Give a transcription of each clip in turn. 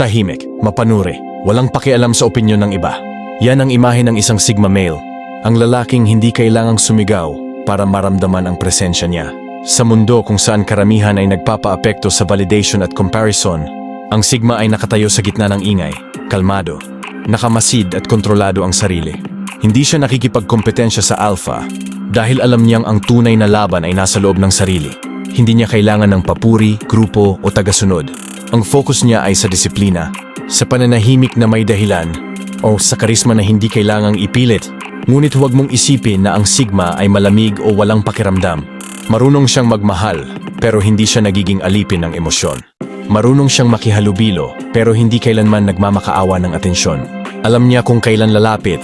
Tahimik, mapanuri, walang pakialam sa opinyon ng iba. Yan ang imahe ng isang Sigma male. Ang lalaking hindi kailangang sumigaw para maramdaman ang presensya niya. Sa mundo kung saan karamihan ay nagpapaapekto sa validation at comparison, ang Sigma ay nakatayo sa gitna ng ingay, kalmado, nakamasid at kontrolado ang sarili. Hindi siya nakikipagkompetensya sa Alpha dahil alam niyang ang tunay na laban ay nasa loob ng sarili. Hindi niya kailangan ng papuri, grupo o tagasunod. Ang focus niya ay sa disiplina, sa pananahimik na may dahilan, o sa karisma na hindi kailangang ipilit. Ngunit huwag mong isipin na ang Sigma ay malamig o walang pakiramdam. Marunong siyang magmahal, pero hindi siya nagiging alipin ng emosyon. Marunong siyang makihalubilo, pero hindi kailanman nagmamakaawa ng atensyon. Alam niya kung kailan lalapit,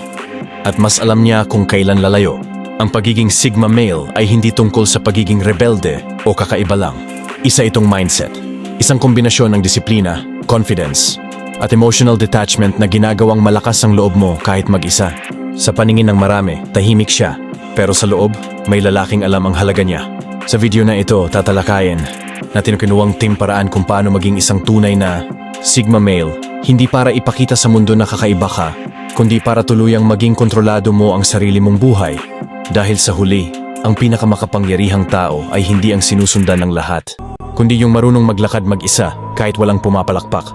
at mas alam niya kung kailan lalayo. Ang pagiging Sigma male ay hindi tungkol sa pagiging rebelde o kakaiba lang. Isa itong mindset. Isang kombinasyon ng disiplina, confidence, at emotional detachment na ginagawang malakas ang loob mo kahit mag-isa. Sa paningin ng marami, tahimik siya. Pero sa loob, may lalaking alam ang halaga niya. Sa video na ito, tatalakayin natin ang kinuwang team paraan kung paano maging isang tunay na Sigma male, hindi para ipakita sa mundo na kakaiba ka, kundi para tuluyang maging kontrolado mo ang sarili mong buhay. Dahil sa huli, ang pinakamakapangyarihang tao ay hindi ang sinusundan ng lahat, kundi yung marunong maglakad mag-isa kahit walang pumapalakpak.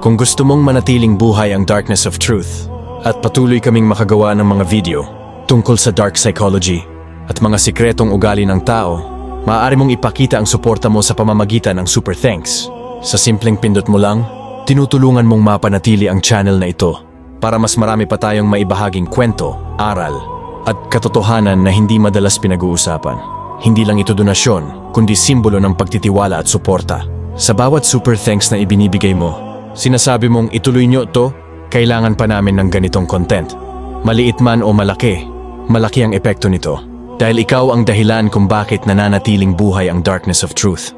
Kung gusto mong manatiling buhay ang darkness of truth at patuloy kaming makagawa ng mga video tungkol sa dark psychology at mga sikretong ugali ng tao, maaari mong ipakita ang suporta mo sa pamamagitan ng super thanks. Sa simpleng pindot mo lang, tinutulungan mong mapanatili ang channel na ito para mas marami pa tayong maibahaging kwento, aral, at katotohanan na hindi madalas pinag-uusapan. Hindi lang ito donasyon, kundi simbolo ng pagtitiwala at suporta. Sa bawat super thanks na ibinibigay mo, sinasabi mong ituloy nyo to, kailangan pa namin ng ganitong content. Maliit man o malaki, malaki ang epekto nito. Dahil ikaw ang dahilan kung bakit nananatiling buhay ang darkness of truth.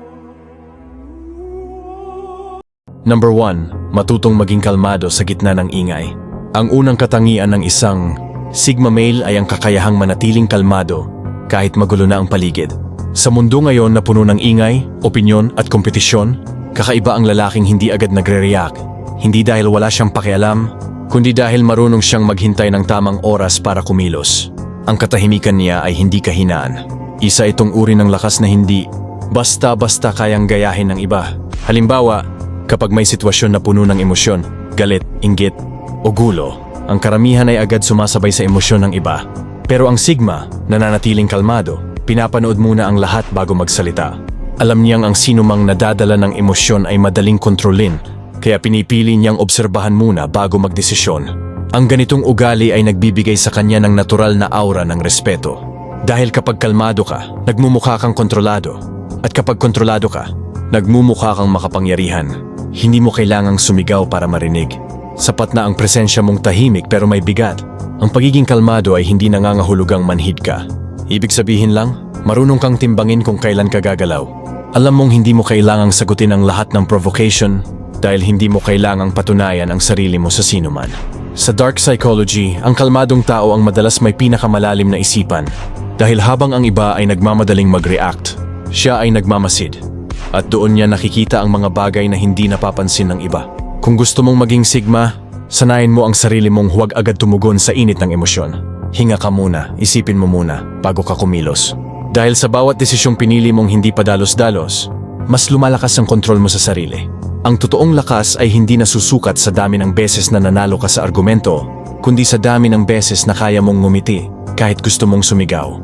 Number 1. Matutong maging kalmado sa gitna ng ingay. Ang unang katangian ng isang Sigma male ay ang kakayahang manatiling kalmado kahit magulo na ang paligid. Sa mundo ngayon na puno ng ingay, opinyon at kompetisyon, kakaiba ang lalaking hindi agad nagre-react. Hindi dahil wala siyang pakialam, kundi dahil marunong siyang maghintay ng tamang oras para kumilos. Ang katahimikan niya ay hindi kahinaan. Isa itong uri ng lakas na hindi basta-basta kayang gayahin ng iba. Halimbawa, kapag may sitwasyon na puno ng emosyon, galit, inggit, o gulo, ang karamihan ay agad sumasabay sa emosyon ng iba. Pero ang Sigma, nananatiling kalmado, pinapanood muna ang lahat bago magsalita. Alam niyang ang sinumang nadadala ng emosyon ay madaling kontrolin, kaya pinipili niyang obserbahan muna bago magdesisyon. Ang ganitong ugali ay nagbibigay sa kanya ng natural na aura ng respeto. Dahil kapag kalmado ka, nagmumukha kang kontrolado. At kapag kontrolado ka, nagmumukha kang makapangyarihan. Hindi mo kailangang sumigaw para marinig. Sapat na ang presensya mong tahimik pero may bigat. Ang pagiging kalmado ay hindi nangangahulugang manhid ka. Ibig sabihin lang, marunong kang timbangin kung kailan ka gagalaw. Alam mong hindi mo kailangang sagutin ang lahat ng provocation dahil hindi mo kailangang patunayan ang sarili mo sa sinuman. Sa dark psychology, ang kalmadong tao ang madalas may pinakamalalim na isipan dahil habang ang iba ay nagmamadaling mag-react, siya ay nagmamasid at doon niya nakikita ang mga bagay na hindi napapansin ng iba. Kung gusto mong maging sigma, sanayin mo ang sarili mong huwag agad tumugon sa init ng emosyon. Hinga ka muna, isipin mo muna, bago ka kumilos. Dahil sa bawat desisyong pinili mong hindi pa dalos-dalos, mas lumalakas ang kontrol mo sa sarili. Ang totoong lakas ay hindi nasusukat sa dami ng beses na nanalo ka sa argumento, kundi sa dami ng beses na kaya mong ngumiti kahit gusto mong sumigaw.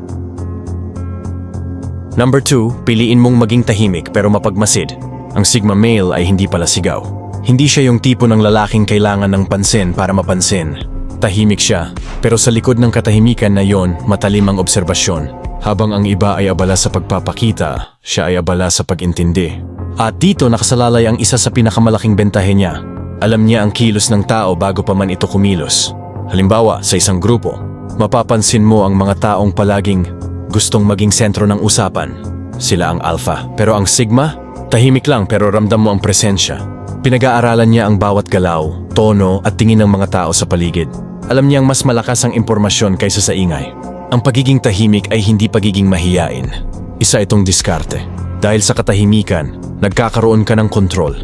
Number 2, piliin mong maging tahimik pero mapagmasid. Ang Sigma male ay hindi pala sigaw. Hindi siya yung tipo ng lalaking kailangan ng pansin para mapansin. Tahimik siya, pero sa likod ng katahimikan na yon, matalim ang obserbasyon. Habang ang iba ay abala sa pagpapakita, siya ay abala sa pag-intindi. At dito nakasalalay ang isa sa pinakamalaking bentahe niya. Alam niya ang kilos ng tao bago pa man ito kumilos. Halimbawa, sa isang grupo, mapapansin mo ang mga taong palaging gustong maging sentro ng usapan. Sila ang alpha. Pero ang sigma, tahimik lang pero ramdam mo ang presensya. Pinag-aaralan niya ang bawat galaw, tono at tingin ng mga tao sa paligid. Alam niyang mas malakas ang impormasyon kaysa sa ingay. Ang pagiging tahimik ay hindi pagiging mahiyain. Isa itong diskarte. Dahil sa katahimikan, nagkakaroon ka ng kontrol.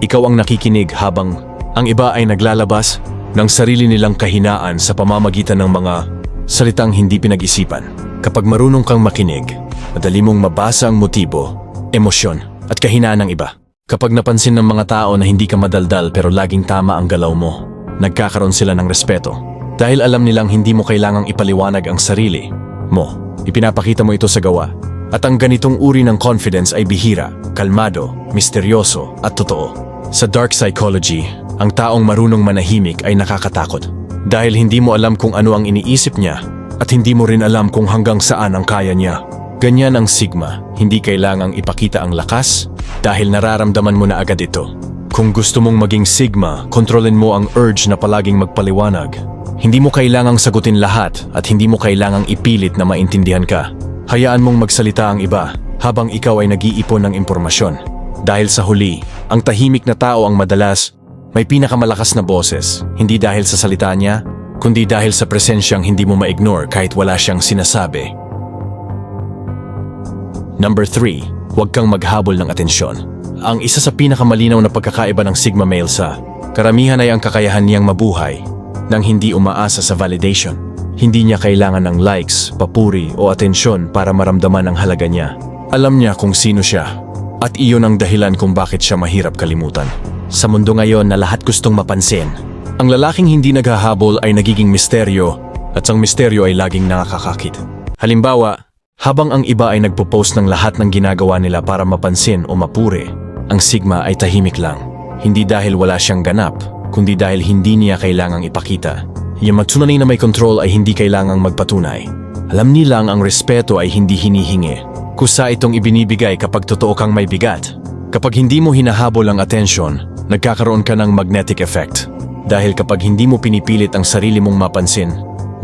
ikaw ang nakikinig habang ang iba ay naglalabas ng sarili nilang kahinaan sa pamamagitan ng mga salitang hindi pinag-isipan. Kapag marunong kang makinig, madali mong mabasa ang motibo, emosyon at kahinaan ng iba. Kapag napansin ng mga tao na hindi ka madaldal pero laging tama ang galaw mo, nagkakaroon sila ng respeto. Dahil alam nilang hindi mo kailangang ipaliwanag ang sarili mo, ipinapakita mo ito sa gawa. At ang ganitong uri ng confidence ay bihira, kalmado, misteryoso at totoo. Sa dark psychology, ang taong marunong manahimik ay nakakatakot. Dahil hindi mo alam kung ano ang iniisip niya at hindi mo rin alam kung hanggang saan ang kaya niya. Ganyan ang sigma, hindi kailangang ipakita ang lakas dahil nararamdaman mo na agad ito. Kung gusto mong maging sigma, kontrolin mo ang urge na palaging magpaliwanag. Hindi mo kailangang sagutin lahat at hindi mo kailangang ipilit na maintindihan ka. Hayaan mong magsalita ang iba habang ikaw ay nag-iipon ng impormasyon. Dahil sa huli, ang tahimik na tao ang madalas may pinakamalakas na boses, hindi dahil sa salita niya, kundi dahil sa presensyang hindi mo ma-ignore kahit wala siyang sinasabi. Number 3. Huwag kang maghabol ng atensyon. Ang isa sa pinakamalinaw na pagkakaiba ng Sigma male sa karamihan ay ang kakayahan niyang mabuhay nang hindi umaasa sa validation. Hindi niya kailangan ng likes, papuri o atensyon para maramdaman ang halaga niya. Alam niya kung sino siya at iyon ang dahilan kung bakit siya mahirap kalimutan. Sa mundo ngayon na lahat gustong mapansin, ang lalaking hindi naghahabol ay nagiging misteryo at ang misteryo ay laging nakakakakit. Halimbawa, habang ang iba ay nagpo-post ng lahat ng ginagawa nila para mapansin o mapuri, ang Sigma ay tahimik lang. Hindi dahil wala siyang ganap, kundi dahil hindi niya kailangang ipakita. Yung magtunanay na may control ay hindi kailangang magpatunay. Alam nilang ang respeto ay hindi hinihingi. Kusa itong ibinibigay kapag totoo kang may bigat. Kapag hindi mo hinahabol ang atensyon, nagkakaroon ka ng magnetic effect. Dahil kapag hindi mo pinipilit ang sarili mong mapansin,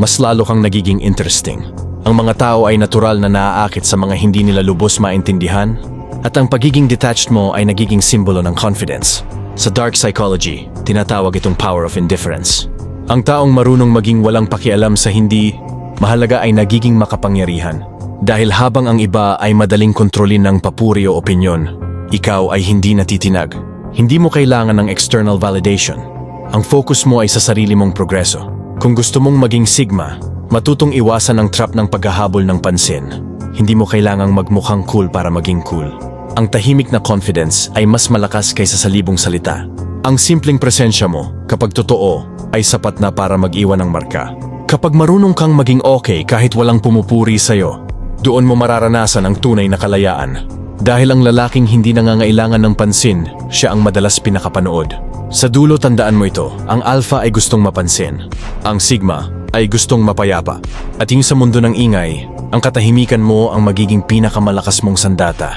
mas lalo kang nagiging interesting. Ang mga tao ay natural na naaakit sa mga hindi nila lubos maintindihan at ang pagiging detached mo ay nagiging simbolo ng confidence. Sa dark psychology, tinatawag itong power of indifference. Ang taong marunong maging walang pakialam sa hindi mahalaga ay nagiging makapangyarihan. Dahil habang ang iba ay madaling kontrolin ng papuri o opinyon, ikaw ay hindi natitinag. Hindi mo kailangan ng external validation. Ang focus mo ay sa sarili mong progreso. Kung gusto mong maging sigma, matutong iwasan ang trap ng paghahabol ng pansin. Hindi mo kailangang magmukhang cool para maging cool. Ang tahimik na confidence ay mas malakas kaysa sa libong salita. Ang simpleng presensya mo, kapag totoo, ay sapat na para mag-iwan ng marka. Kapag marunong kang maging okay kahit walang pumupuri sa'yo, doon mo mararanasan ang tunay na kalayaan. Dahil ang lalaking hindi nangangailangan ng pansin, siya ang madalas pinakapanood. Sa dulo tandaan mo ito, ang alpha ay gustong mapansin. Ang sigma ay gustong mapayapa. At yung sa mundo ng ingay, ang katahimikan mo ang magiging pinakamalakas mong sandata.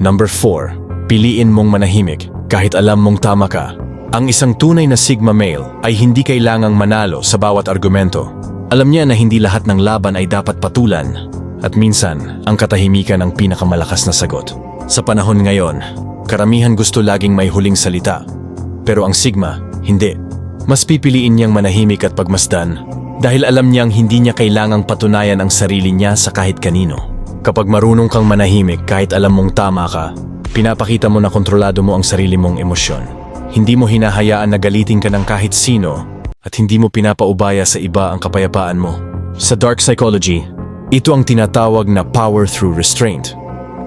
Number 4. Piliin mong manahimik kahit alam mong tama ka. Ang isang tunay na Sigma male ay hindi kailangang manalo sa bawat argumento. Alam niya na hindi lahat ng laban ay dapat patulan at minsan ang katahimikan ang pinakamalakas na sagot. Sa panahon ngayon, karamihan gusto laging may huling salita. Pero ang Sigma, hindi. Mas pipiliin niyang manahimik at pagmasdan dahil alam niyang hindi niya kailangang patunayan ang sarili niya sa kahit kanino. Kapag marunong kang manahimik kahit alam mong tama ka, pinapakita mo na kontrolado mo ang sarili mong emosyon. Hindi mo hinahayaan na galitin ka ng kahit sino at hindi mo pinapaubaya sa iba ang kapayapaan mo. Sa dark psychology, ito ang tinatawag na power through restraint.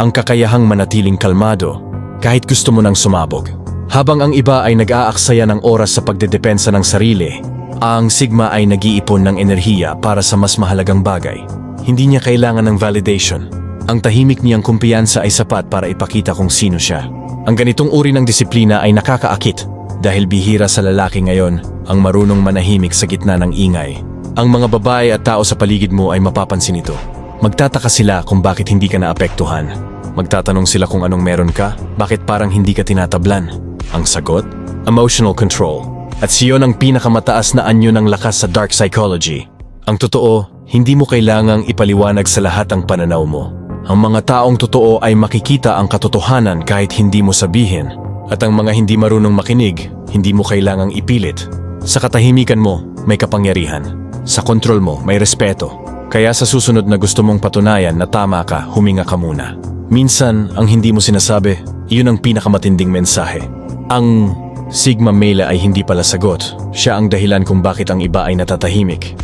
Ang kakayahang manatiling kalmado kahit gusto mo nang sumabog. Habang ang iba ay nag-aaksaya ng oras sa pagdedepensa ng sarili, ang Sigma ay nag-iipon ng enerhiya para sa mas mahalagang bagay. Hindi niya kailangan ng validation. Ang tahimik niyang kumpiyansa ay sapat para ipakita kung sino siya. Ang ganitong uri ng disiplina ay nakakaakit dahil bihira sa lalaki ngayon ang marunong manahimik sa gitna ng ingay. Ang mga babae at tao sa paligid mo ay mapapansin ito. Magtataka sila kung bakit hindi ka naapektuhan. Magtatanong sila kung anong meron ka, bakit parang hindi ka tinatablan. Ang sagot? Emotional control. At siyon ang pinakamataas na anyo ng lakas sa dark psychology. Ang totoo, hindi mo kailangang ipaliwanag sa lahat ang pananaw mo. Ang mga taong totoo ay makikita ang katotohanan kahit hindi mo sabihin. At ang mga hindi marunong makinig, hindi mo kailangang ipilit. Sa katahimikan mo, may kapangyarihan. Sa kontrol mo, may respeto. Kaya sa susunod na gusto mong patunayan na tama ka, huminga ka muna. Minsan, ang hindi mo sinasabi, iyon ang pinakamatinding mensahe. Ang Sigma Male ay hindi pala sagot. Siya ang dahilan kung bakit ang iba ay natatahimik.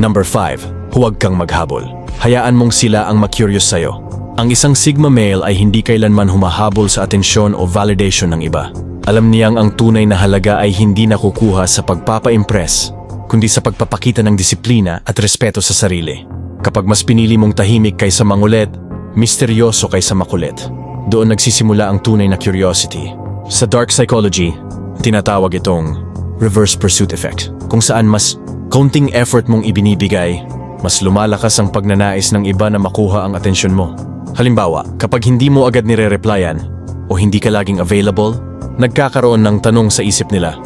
Number 5. Huwag kang maghabol. Hayaan mong sila ang makurious sa'yo. Ang isang Sigma male ay hindi kailanman humahabol sa atensyon o validation ng iba. Alam niyang ang tunay na halaga ay hindi nakukuha sa pagpapa-impress, kundi sa pagpapakita ng disiplina at respeto sa sarili. Kapag mas pinili mong tahimik kaysa mangulit, misteryoso kaysa makulit, doon nagsisimula ang tunay na curiosity. Sa dark psychology, tinatawag itong reverse pursuit effect, kung saan mas kaunting effort mong ibinibigay, mas lumalakas ang pagnanais ng iba na makuha ang atensyon mo. Halimbawa, kapag hindi mo agad nire-replyan o hindi ka laging available, nagkakaroon ng tanong sa isip nila,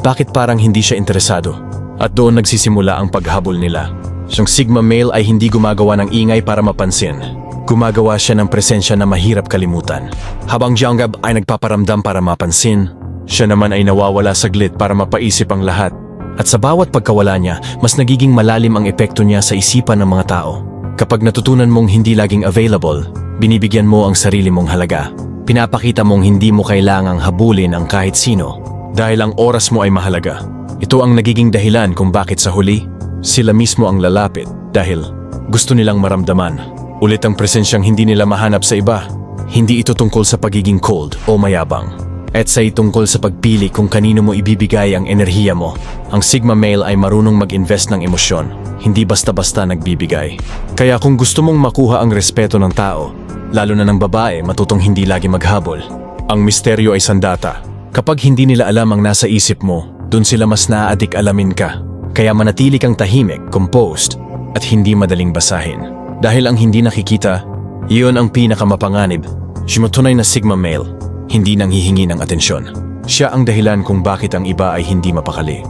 bakit parang hindi siya interesado? At doon nagsisimula ang paghabol nila. Siyang Sigma male ay hindi gumagawa ng ingay para mapansin. Gumagawa siya ng presensya na mahirap kalimutan. Habang Jianggab ay nagpaparamdam para mapansin, siya naman ay nawawala saglit para mapaisip ang lahat. At sa bawat pagkawala niya, mas nagiging malalim ang epekto niya sa isipan ng mga tao. Kapag natutunan mong hindi laging available, binibigyan mo ang sarili mong halaga. Pinapakita mong hindi mo kailangang habulin ang kahit sino dahil ang oras mo ay mahalaga. Ito ang nagiging dahilan kung bakit sa huli, sila mismo ang lalapit dahil gusto nilang maramdaman. Ulit ang presensyang hindi nila mahanap sa iba. Hindi ito tungkol sa pagiging cold o mayabang. At sa tungkol sa pagpili kung kanino mo ibibigay ang enerhiya mo. Ang Sigma male ay marunong mag-invest ng emosyon, hindi basta-basta nagbibigay. Kaya kung gusto mong makuha ang respeto ng tao, lalo na ng babae matutong hindi lagi maghabol. Ang misteryo ay sandata. Kapag hindi nila alam ang nasa isip mo, dun sila mas naaadik alamin ka. Kaya manatili kang tahimik, composed, at hindi madaling basahin. Dahil ang hindi nakikita, iyon ang pinakamapanganib. Siya tunay na Sigma male, hindi nang hihingi ng atensyon. Siya ang dahilan kung bakit ang iba ay hindi mapakali.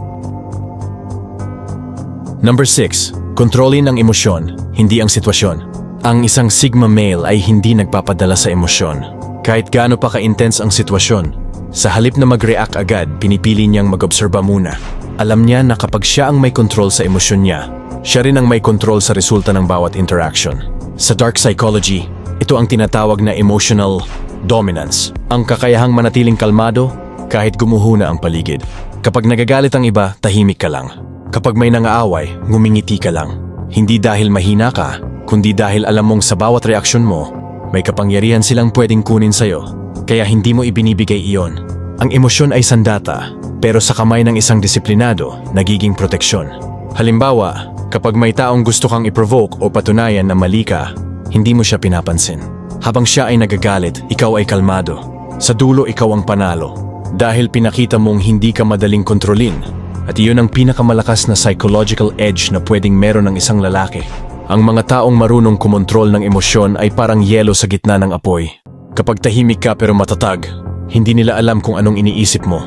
Number 6. Kontrolin ang emosyon, hindi ang sitwasyon. Ang isang Sigma male ay hindi nagpapadala sa emosyon. Kahit gaano pa ka-intense ang sitwasyon, sa halip na mag-react agad, pinipili niyang mag-obserba muna. Alam niya na kapag siya ang may control sa emosyon niya, siya rin ang may control sa resulta ng bawat interaction. Sa dark psychology, ito ang tinatawag na emotional dominance. Ang kakayahang manatiling kalmado kahit gumuhuna ang paligid. Kapag nagagalit ang iba, tahimik ka lang. Kapag may nangaaway, ngumingiti ka lang. Hindi dahil mahina ka, kundi dahil alam mong sa bawat reaksyon mo, may kapangyarihan silang pwedeng kunin sa'yo. Kaya hindi mo ibinibigay iyon. Ang emosyon ay sandata, pero sa kamay ng isang disiplinado, nagiging proteksyon. Halimbawa, kapag may taong gusto kang i-provoke o patunayan na mali ka, hindi mo siya pinapansin. Habang siya ay nagagalit, ikaw ay kalmado. Sa dulo, ikaw ang panalo. Dahil pinakita mong hindi ka madaling kontrolin. At iyon ang pinakamalakas na psychological edge na pwedeng meron ng isang lalaki. Ang mga taong marunong kumontrol ng emosyon ay parang yelo sa gitna ng apoy. Kapag tahimik ka pero matatag, hindi nila alam kung anong iniisip mo.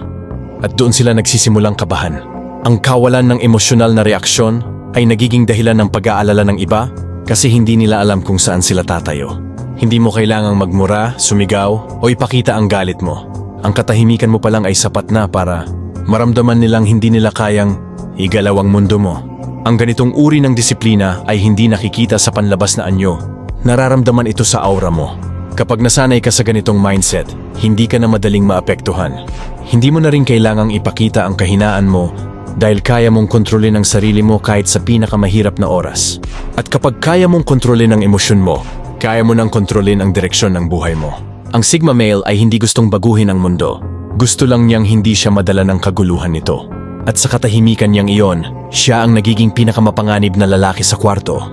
At doon sila nagsisimulang kabahan. Ang kawalan ng emosyonal na reaksyon ay nagiging dahilan ng pag-aalala ng iba kasi hindi nila alam kung saan sila tatayo. Hindi mo kailangang magmura, sumigaw o ipakita ang galit mo. Ang katahimikan mo pa lang ay sapat na para maramdaman nilang hindi nila kayang igalaw ang mundo mo. Ang ganitong uri ng disiplina ay hindi nakikita sa panlabas na anyo. Nararamdaman ito sa aura mo. Kapag nasanay ka sa ganitong mindset, hindi ka na madaling maapektuhan. Hindi mo na rin kailangang ipakita ang kahinaan mo dahil kaya mong kontrolin ang sarili mo kahit sa pinakamahirap na oras. At kapag kaya mong kontrolin ang emosyon mo, kaya mo nang kontrolin ang direksyon ng buhay mo. Ang Sigma male ay hindi gustong baguhin ang mundo. Gusto lang niyang hindi siya madala ng kaguluhan nito. At sa katahimikan niyang iyon, siya ang nagiging pinakamapanganib na lalaki sa kwarto.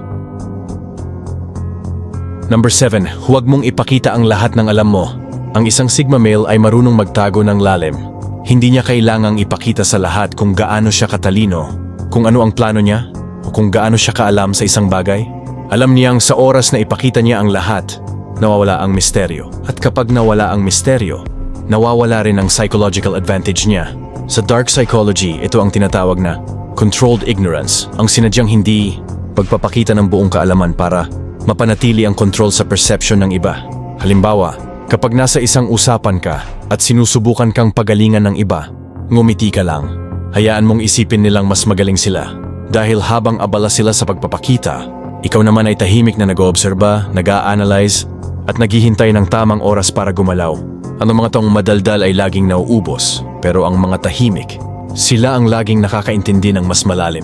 Number 7. Huwag mong ipakita ang lahat ng alam mo. Ang isang Sigma male ay marunong magtago ng lalim. Hindi niya kailangang ipakita sa lahat kung gaano siya katalino, kung ano ang plano niya, o kung gaano siya kaalam sa isang bagay. Alam niyang sa oras na ipakita niya ang lahat, nawawala ang misteryo. At kapag nawala ang misteryo, nawawala rin ang psychological advantage niya. Sa dark psychology, ito ang tinatawag na controlled ignorance, ang sinadyang hindi pagpapakita ng buong kaalaman para mapanatili ang control sa perception ng iba. Halimbawa, kapag nasa isang usapan ka at sinusubukan kang pagalingan ng iba, ngumiti ka lang. Hayaan mong isipin nilang mas magaling sila. Dahil habang abala sila sa pagpapakita, Ikaw naman ay tahimik na nag-oobserba, nag-a-analyze, at naghihintay ng tamang oras para gumalaw. Ang mga taong madaldal ay laging nauubos, pero ang mga tahimik, sila ang laging nakakaintindi ng mas malalim.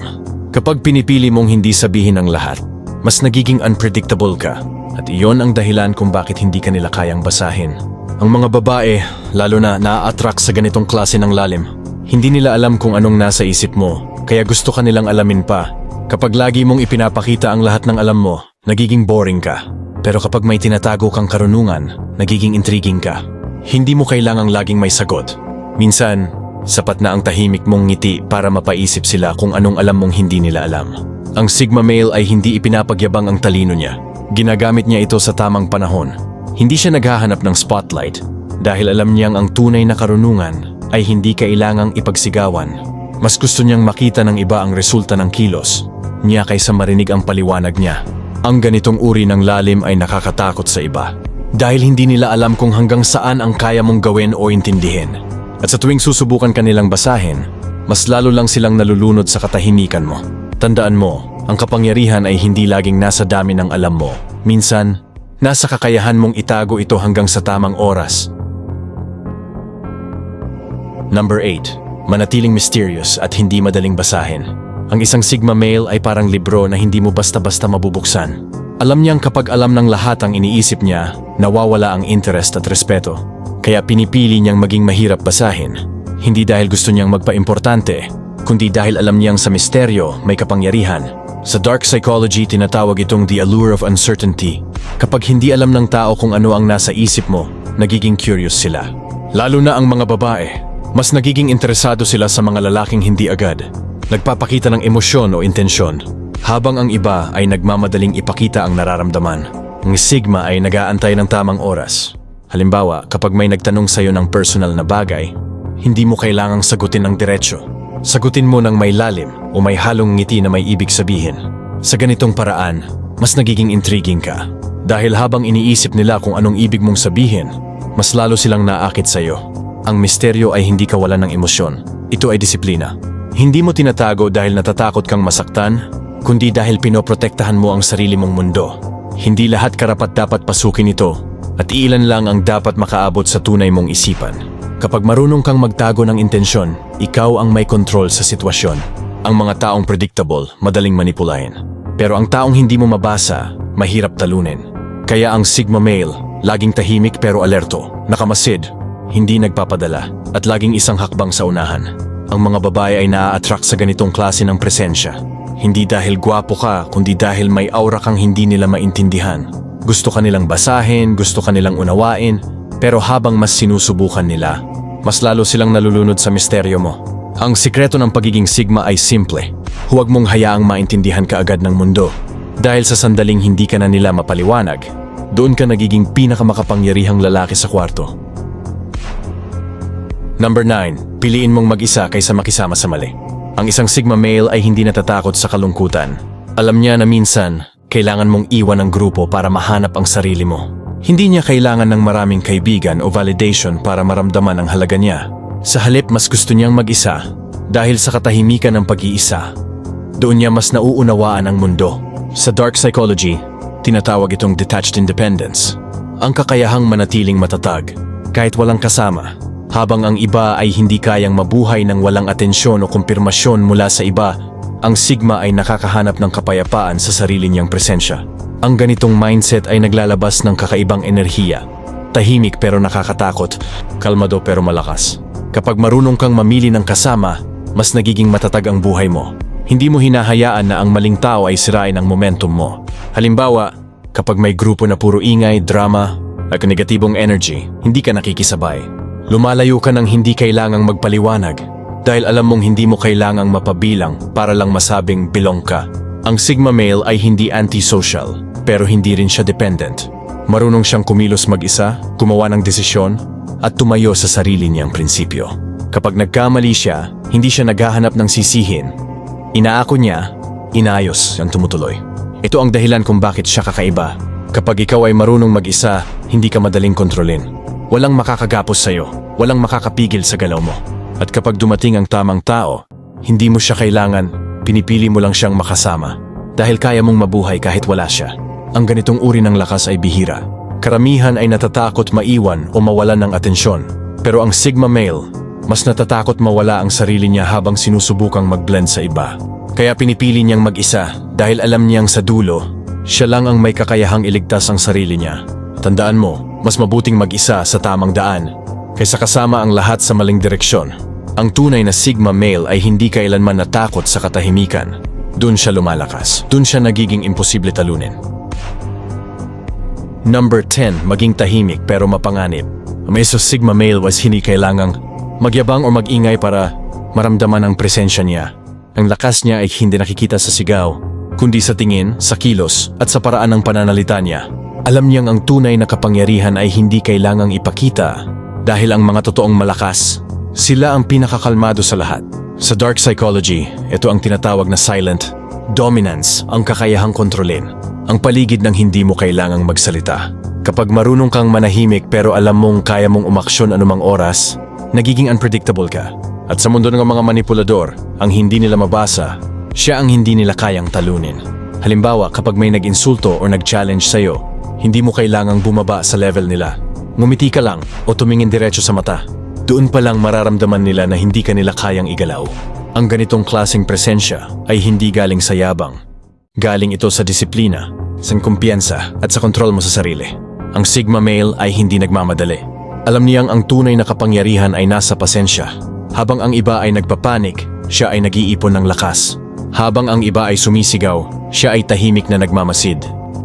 Kapag pinipili mong hindi sabihin ang lahat, mas nagiging unpredictable ka. At iyon ang dahilan kung bakit hindi ka nila kayang basahin. Ang mga babae, lalo na naa-attract sa ganitong klase ng lalim, hindi nila alam kung anong nasa isip mo, kaya gusto ka nilang alamin pa. Kapag lagi mong ipinapakita ang lahat ng alam mo, nagiging boring ka. Pero kapag may tinatago kang karunungan, nagiging intriguing ka. Hindi mo kailangang laging may sagot. Minsan, sapat na ang tahimik mong ngiti para mapaisip sila kung anong alam mong hindi nila alam. Ang Sigma male ay hindi ipinapagyabang ang talino niya. Ginagamit niya ito sa tamang panahon. Hindi siya naghahanap ng spotlight dahil alam niyang ang tunay na karunungan ay hindi kailangang ipagsigawan. Mas gusto niyang makita ng iba ang resulta ng kilos niya kaysa marinig ang paliwanag niya. Ang ganitong uri ng lalim ay nakakatakot sa iba dahil hindi nila alam kung hanggang saan ang kaya mong gawin o intindihin. At sa tuwing susubukan kanilang basahin, mas lalo lang silang nalulunod sa katahimikan mo. Tandaan mo, ang kapangyarihan ay hindi laging nasa dami ng alam mo. Minsan, nasa kakayahan mong itago ito hanggang sa tamang oras. Number 8. Manatiling mysterious at hindi madaling basahin. Ang isang Sigma male ay parang libro na hindi mo basta-basta mabubuksan. Alam niyang kapag alam ng lahat ang iniisip niya, nawawala ang interest at respeto. Kaya pinipili niyang maging mahirap basahin. Hindi dahil gusto niyang magpa-importante, kundi dahil alam niyang sa misteryo may kapangyarihan. Sa dark psychology, tinatawag itong the allure of uncertainty. Kapag hindi alam ng tao kung ano ang nasa isip mo, nagiging curious sila. Lalo na ang mga babae, mas nagiging interesado sila sa mga lalaking hindi agad. Nagpapakita ng emosyon o intensyon, habang ang iba ay nagmamadaling ipakita ang nararamdaman. Ang Sigma ay nag-aantay ng tamang oras. Halimbawa, kapag may nagtanong sa'yo ng personal na bagay, hindi mo kailangang sagutin ng diretsyo. Sagutin mo ng may lalim o may halong ngiti na may ibig sabihin. Sa ganitong paraan, mas nagiging intriguing ka. Dahil habang iniisip nila kung anong ibig mong sabihin, mas lalo silang naakit sa'yo. Ang misteryo ay hindi kawalan ng emosyon. Ito ay disiplina. Hindi mo tinatago dahil natatakot kang masaktan, kundi dahil pinoprotektahan mo ang sarili mong mundo. Hindi lahat karapat dapat pasukin ito, at ilan lang ang dapat makaabot sa tunay mong isipan. Kapag marunong kang magtago ng intensyon, ikaw ang may control sa sitwasyon. Ang mga taong predictable, madaling manipulahin. Pero ang taong hindi mo mabasa, mahirap talunin. Kaya ang Sigma male, laging tahimik pero alerto, nakamasid, hindi nagpapadala, at laging isang hakbang sa unahan. Ang mga babae ay naa-attract sa ganitong klase ng presensya. Hindi dahil gwapo ka, kundi dahil may aura kang hindi nila maintindihan. Gusto ka nilang basahin, gusto ka nilang unawain, pero habang mas sinusubukan nila, mas lalo silang nalulunod sa misteryo mo. Ang sikreto ng pagiging Sigma ay simple. Huwag mong hayaang maintindihan ka agad ng mundo. Dahil sa sandaling hindi ka na nila mapaliwanag, doon ka nagiging pinakamakapangyarihang lalaki sa kwarto. Number 9. Piliin mong mag-isa kaysa makisama sa mali. Ang isang Sigma male ay hindi natatakot sa kalungkutan. Alam niya na minsan, kailangan mong iwan ang grupo para mahanap ang sarili mo. Hindi niya kailangan ng maraming kaibigan o validation para maramdaman ang halaga niya. Sa halip mas gusto niyang mag-isa dahil sa katahimikan ng pag-iisa. Doon niya mas nauunawaan ang mundo. Sa dark psychology, tinatawag itong detached independence. Ang kakayahang manatiling matatag kahit walang kasama habang ang iba ay hindi kayang mabuhay ng walang atensyon o kumpirmasyon mula sa iba, ang Sigma ay nakakahanap ng kapayapaan sa sarili niyang presensya. Ang ganitong mindset ay naglalabas ng kakaibang enerhiya. Tahimik pero nakakatakot, kalmado pero malakas. Kapag marunong kang mamili ng kasama, mas nagiging matatag ang buhay mo. Hindi mo hinahayaan na ang maling tao ay sirain ang momentum mo. Halimbawa, kapag may grupo na puro ingay, drama, at negatibong energy, hindi ka nakikisabay. Lumalayo ka ng hindi kailangang magpaliwanag dahil alam mong hindi mo kailangang mapabilang para lang masabing bilong ka. Ang Sigma male ay hindi antisocial pero hindi rin siya dependent. Marunong siyang kumilos mag-isa, gumawa ng desisyon at tumayo sa sarili niyang prinsipyo. Kapag nagkamali siya, hindi siya naghahanap ng sisihin. Inaako niya, inayos ang tumutuloy. Ito ang dahilan kung bakit siya kakaiba. Kapag ikaw ay marunong mag-isa, hindi ka madaling kontrolin. Walang makakagapos sa'yo, walang makakapigil sa galaw mo. At kapag dumating ang tamang tao, hindi mo siya kailangan, pinipili mo lang siyang makasama. dahil kaya mong mabuhay kahit wala siya. Ang ganitong uri ng lakas ay bihira. Karamihan ay natatakot maiwan o mawalan ng atensyon. Pero ang Sigma Male, mas natatakot mawala ang sarili niya habang sinusubukang mag-blend sa iba. Kaya pinipili niyang mag-isa dahil alam niyang sa dulo, siya lang ang may kakayahang iligtas ang sarili niya. Tandaan mo, mas mabuting mag-isa sa tamang daan kaysa kasama ang lahat sa maling direksyon. Ang tunay na Sigma male ay hindi kailanman natakot sa katahimikan. Doon siya lumalakas. Doon siya nagiging imposible talunin. Number 10, maging tahimik pero mapanganib. Ang Meso Sigma male was hindi kailangang magyabang o magingay para maramdaman ang presensya niya. Ang lakas niya ay hindi nakikita sa sigaw, kundi sa tingin, sa kilos at sa paraan ng pananalita niya. Alam niyang ang tunay na kapangyarihan ay hindi kailangang ipakita dahil ang mga totoong malakas, sila ang pinakakalmado sa lahat. Sa dark psychology, ito ang tinatawag na silent dominance, ang kakayahang kontrolin. Ang paligid ng hindi mo kailangang magsalita. Kapag marunong kang manahimik pero alam mong kaya mong umaksyon anumang oras, nagiging unpredictable ka. At sa mundo ng mga manipulador, ang hindi nila mabasa, siya ang hindi nila kayang talunin. Halimbawa, kapag may nag-insulto o nag-challenge sa'yo, hindi mo kailangang bumaba sa level nila. Ngumiti ka lang o tumingin diretso sa mata. Doon pa lang mararamdaman nila na hindi ka nila kayang igalaw. Ang ganitong klaseng presensya ay hindi galing sa yabang. Galing ito sa disiplina, sa kumpiyansa at sa kontrol mo sa sarili. Ang Sigma male ay hindi nagmamadali. Alam niyang ang tunay na kapangyarihan ay nasa pasensya. Habang ang iba ay nagpapanik, siya ay nag-iipon ng lakas. Habang ang iba ay sumisigaw, siya ay tahimik na nagmamasid.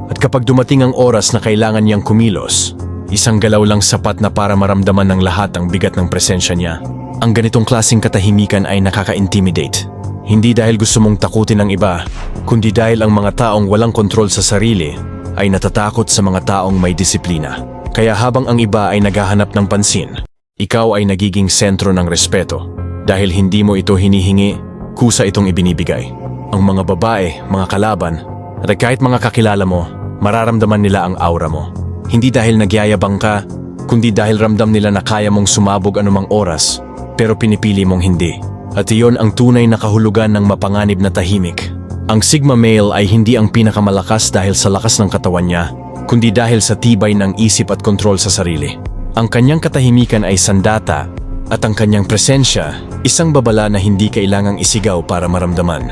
At kapag dumating ang oras na kailangan niyang kumilos, isang galaw lang sapat na para maramdaman ng lahat ang bigat ng presensya niya. Ang ganitong klasing katahimikan ay nakaka-intimidate. Hindi dahil gusto mong takutin ang iba, kundi dahil ang mga taong walang kontrol sa sarili ay natatakot sa mga taong may disiplina. Kaya habang ang iba ay naghahanap ng pansin, ikaw ay nagiging sentro ng respeto. Dahil hindi mo ito hinihingi, kusa itong ibinibigay. Ang mga babae, mga kalaban, at kahit mga kakilala mo, mararamdaman nila ang aura mo. Hindi dahil nagyayabang ka, kundi dahil ramdam nila na kaya mong sumabog anumang oras, pero pinipili mong hindi. At iyon ang tunay na kahulugan ng mapanganib na tahimik. Ang Sigma male ay hindi ang pinakamalakas dahil sa lakas ng katawan niya, kundi dahil sa tibay ng isip at kontrol sa sarili. Ang kanyang katahimikan ay sandata at ang kanyang presensya, isang babala na hindi kailangang isigaw para maramdaman.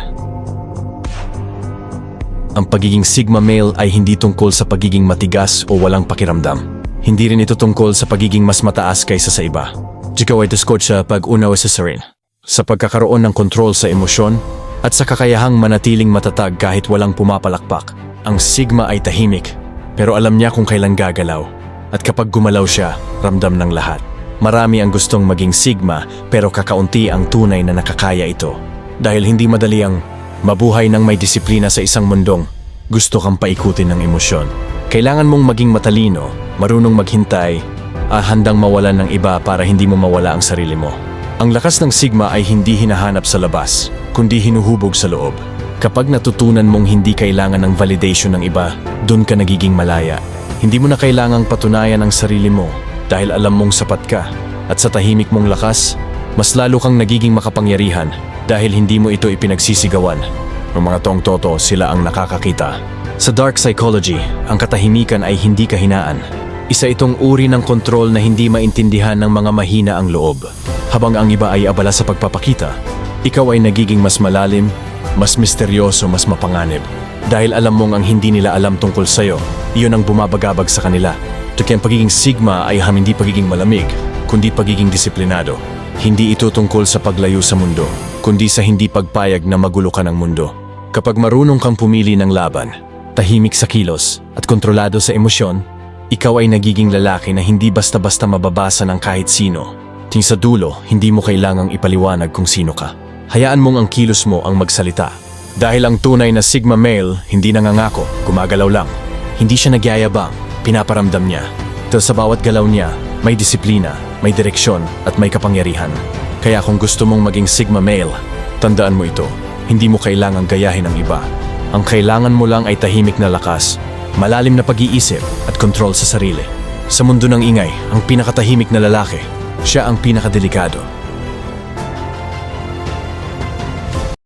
Ang pagiging Sigma male ay hindi tungkol sa pagiging matigas o walang pakiramdam. Hindi rin ito tungkol sa pagiging mas mataas kaysa sa iba. Ikaw ay discord sa pag-unawa sa sarin. Sa pagkakaroon ng kontrol sa emosyon at sa kakayahang manatiling matatag kahit walang pumapalakpak. Ang Sigma ay tahimik, pero alam niya kung kailan gagalaw. At kapag gumalaw siya, ramdam ng lahat. Marami ang gustong maging Sigma pero kakaunti ang tunay na nakakaya ito. Dahil hindi madali ang mabuhay ng may disiplina sa isang mundong gusto kang paikutin ng emosyon. Kailangan mong maging matalino, marunong maghintay, ah, handang mawalan ng iba para hindi mo mawala ang sarili mo. Ang lakas ng Sigma ay hindi hinahanap sa labas, kundi hinuhubog sa loob. Kapag natutunan mong hindi kailangan ng validation ng iba, doon ka nagiging malaya. Hindi mo na kailangang patunayan ang sarili mo dahil alam mong sapat ka. At sa tahimik mong lakas, mas lalo kang nagiging makapangyarihan dahil hindi mo ito ipinagsisigawan. Ang mga tong toto sila ang nakakakita. Sa dark psychology, ang katahimikan ay hindi kahinaan. Isa itong uri ng kontrol na hindi maintindihan ng mga mahina ang loob. Habang ang iba ay abala sa pagpapakita, ikaw ay nagiging mas malalim, mas misteryoso, mas mapanganib. Dahil alam mong ang hindi nila alam tungkol sa'yo, iyon ang bumabagabag sa kanila. Kaya ang pagiging sigma ay ham hindi pagiging malamig, kundi pagiging disiplinado. Hindi ito tungkol sa paglayo sa mundo, kundi sa hindi pagpayag na magulo ka ng mundo. Kapag marunong kang pumili ng laban, tahimik sa kilos at kontrolado sa emosyon, ikaw ay nagiging lalaki na hindi basta-basta mababasa ng kahit sino. Ting sa dulo, hindi mo kailangang ipaliwanag kung sino ka. Hayaan mong ang kilos mo ang magsalita. Dahil ang tunay na Sigma male, hindi nangangako, gumagalaw lang. Hindi siya nagyayabang, pinaparamdam niya. Dahil sa bawat galaw niya, may disiplina, may direksyon at may kapangyarihan. Kaya kung gusto mong maging Sigma male, tandaan mo ito, hindi mo kailangang gayahin ang iba. Ang kailangan mo lang ay tahimik na lakas, malalim na pag-iisip at kontrol sa sarili. Sa mundo ng ingay, ang pinakatahimik na lalaki, siya ang pinakadelikado.